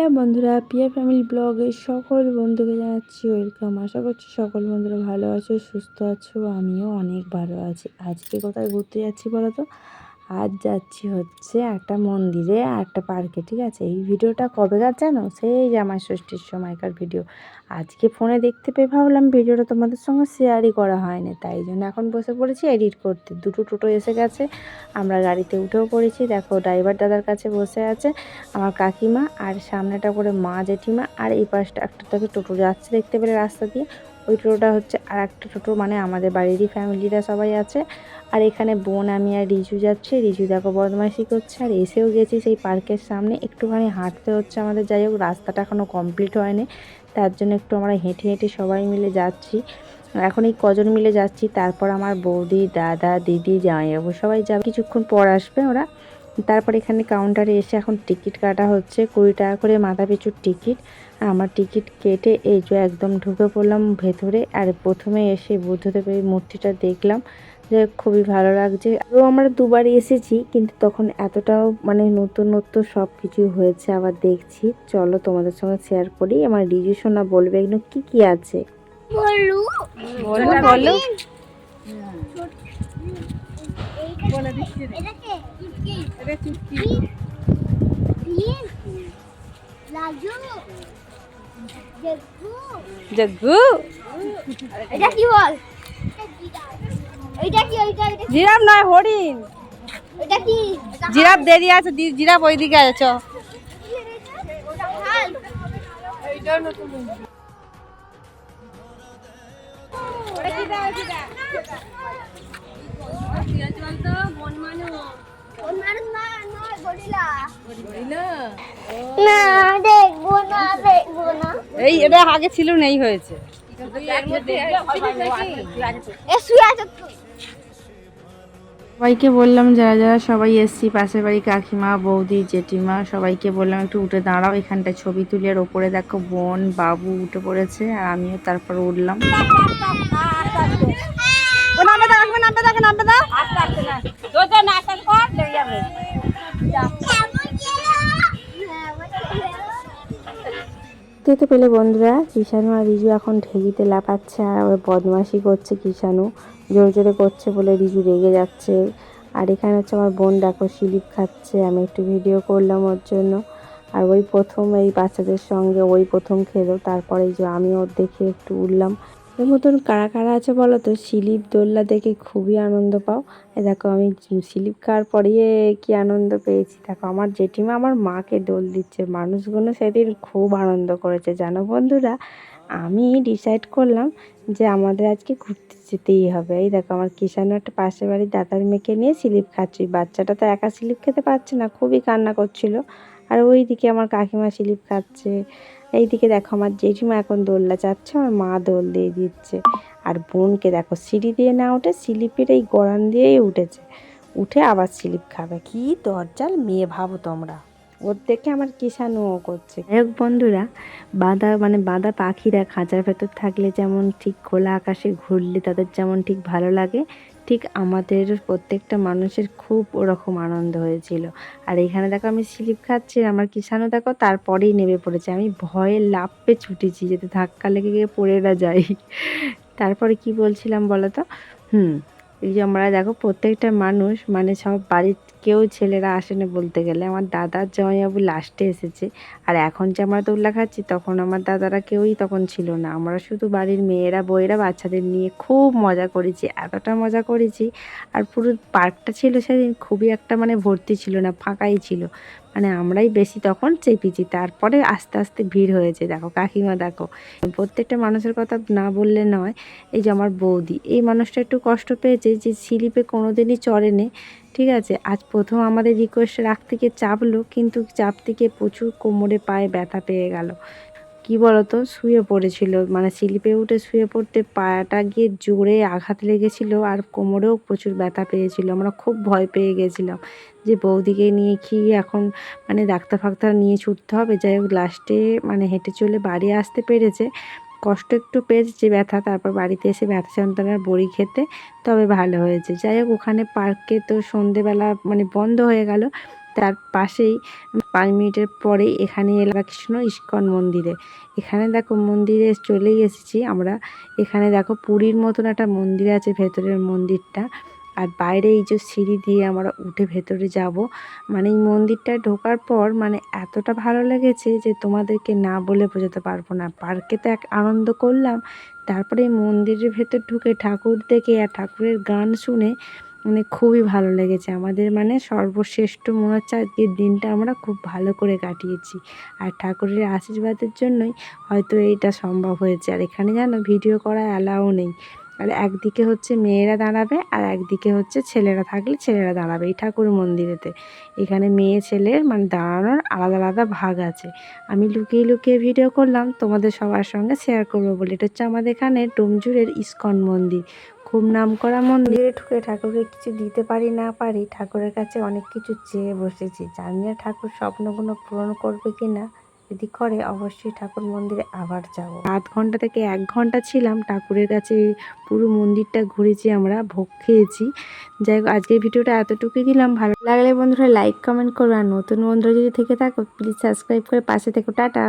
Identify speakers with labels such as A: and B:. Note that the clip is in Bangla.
A: হ্যালো বন্ধুরা পিয়া ফ্যামিলি ব্লগের সকল বন্ধুকে জানাচ্ছি ওয়েলকাম আশা করছি সকল বন্ধুরা ভালো আছো, সুস্থ আছো, আমিও অনেক ভালো আছি। আজকে কোথায় ঘুরতে যাচ্ছি বলো তো? আজ যাচ্ছি হচ্ছে একটা মন্দিরে একটা পার্কে, ঠিক আছে? এই ভিডিওটা কবেকার জানো? সেই জামাই ষষ্ঠীর সময়কার ভিডিও। আজকে ফোনে দেখতে পেয়ে ভাবলাম ভিডিওটা তোমাদের সঙ্গে শেয়ারই করা হয়নি, তাই জন্য এখন বসে পড়েছি এডিট করতে। দুটো টোটো এসে গেছে, আমরা গাড়িতে উঠেও পড়েছি। দেখো ড্রাইভার দাদার কাছে বসে আছে, আমার কাকিমা আর সামনেটা করে মা জেঠিমা, আর এই পাশটা একটা টোটো যাচ্ছে দেখতে পেলে রাস্তা দিয়ে। ওই টোটোটা হচ্ছে আর একটা টোটো মানে আমাদের বাড়িরই ফ্যামিলিরা সবাই আছে। আর এখানে বোন, আমি আর রিজু যাচ্ছে। রিজু দেখো বদমাইশি করছে, আর এসেও গেছি সেই পার্কের সামনে। একটুখানি হাঁটতে হচ্ছে আমাদের, যাই হোক রাস্তাটা এখনও কমপ্লিট হয়নি। তার জন্য একটু আমরা হেঁটে হেঁটে সবাই মিলে যাচ্ছি। এখন এই কজন মিলে যাচ্ছি, তারপর আমার বৌদি, দাদা, দিদি জামাইবাবু সবাই যাবে। কিছুক্ষণ পর আসবে ওরা। তারপর এখানে কাউন্টারে এসে এখন টিকিট কাটা হচ্ছে। কুড়ি টাকা করে মাথা পিছুর টিকিট আমার টিকিট কেটে এই যে একদম ঢুকে পড়লাম ভেতরে। আর প্রথমে এসে বুদ্ধদেবের মূর্তিটা দেখলাম যে খুবই ভালো লাগছে। আরও আমরা দুবার এসেছি কিন্তু তখন এতটাও মানে নতুন নতুন সব কিছু হয়েছে আবার দেখছি। চলো তোমাদের সঙ্গে শেয়ার করি। আমার রিজু সোনা বলবে এগুলো কি কি আছে?
B: বলু।
A: বলো। বলো
B: দিচ্ছি
C: এটা চুটকি
B: জগ্গু
A: জগ্গু
B: এটা কি বল? এটা কি? ওইটা
C: জিরাফ নয় হরিণ।
B: এটা কি?
C: জিরাফ দেরি আছে দি- জিরাফ ওইদিকে আছে এই এটা আগে ছিল না, এই হয়েছে।
A: সবাইকে বললাম, যারা যারা সবাই এসছি, পাশের বাড়ি কাকিমা, বৌদি, জেঠিমা, সবাইকে বললাম, একটু উঠে দাঁড়াও, এখানটায় ছবি তুলে, আর ওপরে দেখো বোন, বাবু উঠে পড়েছে, আর আমিও তারপর উঠলাম
C: ও নামবে দাও আসবে নামবে দাও নামবে দাও আস্তে আস্তে না তো তো না আস্তে কর লেগে যাবে
A: দেখতে পেলে বন্ধুরা কিষানু আর রিজু এখন ঢেকিতে লাপাচ্ছে আর ওই বদমাশি করছে কিষাণু, জোরে জোরে করছে বলে রিজু রেগে যাচ্ছে। আর এখানে হচ্ছে আমার বোন দেখো শিলিপ খাচ্ছে, আমি একটু ভিডিও করলাম ওর জন্য। আর ওই প্রথম এই বাচ্চাদের সঙ্গে ওই প্রথম খেলো, তারপরে যে আমি ওর দেখে একটু উঠলাম। এর মতন কারা কারা আছে বলো তো? স্লিপ দোল্লা দেখে খুবই আনন্দ পাও। দেখো আমি স্লিপ খাওয়ার পরে কি আনন্দ পেয়েছি। দেখো আমার জেঠিমা আমার মাকে দোল দিচ্ছে। মানুষগুলো সেদিন খুব আনন্দ করেছে। জানো বন্ধুরা, আমি ডিসাইড করলাম যে আমাদের আজকে ঘুরতে যেতেই হবে। এই দেখো আমার কিষানু একটা পাশের বাড়ির দাদার মেয়েকে নিয়ে স্লিপ খাচ্ছি। বাচ্চাটা তো একা স্লিপ খেতে পারছে না, খুবই কান্না করছিল। আর ওইদিকে আমার কাকিমা স্লিপ খাচ্ছে। এইদিকে দেখো আমার জেঠিমা এখন দোলনা চাচ্ছে, আমার মা দোল দিয়ে দিচ্ছে। আর বোনকে দেখো সিঁড়ি দিয়ে না উঠে স্লিপের এই গড়ান দিয়েই উঠেছে। উঠে আবার স্লিপ খাবে। কি দরজাল মেয়ে ভাবো তোমরা। ওর দেখে আমার কিষানুও করছে। যাই বন্ধুরা বাঁধা মানে বাঁধা পাখিরা খাঁচার ভেতর থাকলে যেমন ঠিক খোলা আকাশে ঘুরলে তাদের যেমন ঠিক ভালো লাগে। ঠিক আমাদের প্রত্যেকটা মানুষের খুব ওরকম আনন্দ হয়েছিল। আর এখানে দেখো আমি স্লিপ খাচ্ছি, আমার কিষানও দেখো তারপরেই নেমে পড়েছে। আমি ভয়ে লাফে ছুটেছি, যাতে ধাক্কা লেগে গিয়ে পড়ে না যাই। তারপরে কি বলছিলাম বলো তো? হুম এই যে আমরা দেখো প্রত্যেকটা মানুষ মানে সব বাড়ির কেউ ছেলেরা আসে না বলতে গেলে। আমার দাদার জামাইবাবু লাস্টে এসেছে। আর এখন যে আমরা দোল্লা খাচ্ছি, তখন আমার দাদারা কেউই তখন ছিল না। আমরা শুধু বাড়ির মেয়েরা বইয়েরা বাচ্চাদের নিয়ে খুব মজা করেছি, এতটা মজা করেছি। আর পুরো পার্কটা ছিল সেদিন, খুবই একটা মানে ভর্তি ছিল না, ফাঁকাই ছিল। মানে আমরাই বেশি তখন চেপেছি। তারপরে আস্তে আস্তে ভিড় হয়েছে। দেখো কাকিমা দেখো, প্রত্যেকটা মানুষের কথা না বললে নয়, এই যে আমার বৌদি, এই মানুষটা একটু কষ্ট পেয়েছে যে স্লিপে কোনোদিনই চড়েনি, ঠিক আছে? আজ প্রথম আমাদের রিকোয়েস্ট রাখতে গিয়ে চাপলো, কিন্তু চাপ থেকে প্রচুর কোমরে পায়ে ব্যথা পেয়ে গেল। কি বলতো? শুয়ে পড়েছিল। মানে স্লিপে উঠে শুয়ে পড়তে পায়াটা গিয়ে জোরে আঘাত লেগেছিল আর কোমরেও প্রচুর ব্যথা পেয়েছিল। আমরা খুব ভয় পেয়ে গেছিলাম যে বৌদিকে নিয়ে কি এখন মানে ডাক্তার ফাক্তার নিয়ে ছুটতে হবে। যাই হোক, লাস্টে মানে হেঁটে চলে বাড়ি আসতে পেরেছে। কষ্ট একটু পেয়েছে ব্যথা, তারপর বাড়িতে এসে ব্যথা যন্ত্রণার বড়ি খেতে তবে ভালো হয়েছে। যাই হোক, ওখানে পার্কে তো সন্ধেবেলা মানে বন্ধ হয়ে গেল। তার পাশেই পাঁচ মিনিটের পরেই এখানে এলাম কৃষ্ণ ইস্কন মন্দিরে। এখানে দেখো মন্দিরে চলে এসেছি আমরা। এখানে দেখো পুরীর মতন একটা মন্দির আছে ভেতরের মন্দিরটা। আর বাইরে এই যে সিঁড়ি দিয়ে আমরা উঠে ভেতরে যাব মানে এই মন্দিরটায় ঢোকার পর মানে এতটা ভালো লেগেছে যে তোমাদেরকে না বলে বোঝাতে পারব না। পার্কে তো এক আনন্দ করলাম, তারপরে এই মন্দিরের ভেতর ঢুকে ঠাকুর দেখে আর ঠাকুরের গান শুনে মানে খুবই ভালো লেগেছে। আমাদের মানে সর্বশ্রেষ্ঠ মনে হচ্ছে আজকের দিনটা আমরা খুব ভালো করে কাটিয়েছি। আর ঠাকুরের আশীর্বাদের জন্যই হয়তো এইটা সম্ভব হয়েছে। আর এখানে জানো ভিডিও করা অ্যালাও নেই। আর একদিকে হচ্ছে মেয়েরা দাঁড়াবে আর একদিকে হচ্ছে ছেলেরা থাকলে ছেলেরা দাঁড়াবে এই ঠাকুর মন্দিরেতে। এখানে মেয়ে ছেলের মানে দাঁড়ানোর আলাদা আলাদা ভাগ আছে। আমি লুকিয়ে লুকিয়ে ভিডিও করলাম, তোমাদের সবার সঙ্গে শেয়ার করব বলে। এটা হচ্ছে আমাদের এখানে ডোমজুরের ইস্কন মন্দির। খুব নামকরা মন্দিরে ঢুকে ঠাকুরকে কিছু দিতে পারি না পারি, ঠাকুরের কাছে অনেক কিছু চেয়ে বসেছি। জানি না ঠাকুর স্বপ্নগুলো পূরণ করবে কি না যদি করে, অবশ্যই ঠাকুর মন্দিরে আবার যাব। আধ ঘণ্টা থেকে এক ঘণ্টা ছিলাম, ঠাকুরের কাছে পুরো মন্দিরটা ঘুরেছি, আমরা ভোগ খেয়েছি। যাই হোক, আজকের ভিডিওটা এতটুকুই দিলাম। ভালো লাগলে বন্ধুরা লাইক কমেন্ট করো। আর নতুন বন্ধুরা যদি থেকে থাকো প্লিজ সাবস্ক্রাইব করে পাশে থেকো। টাটা!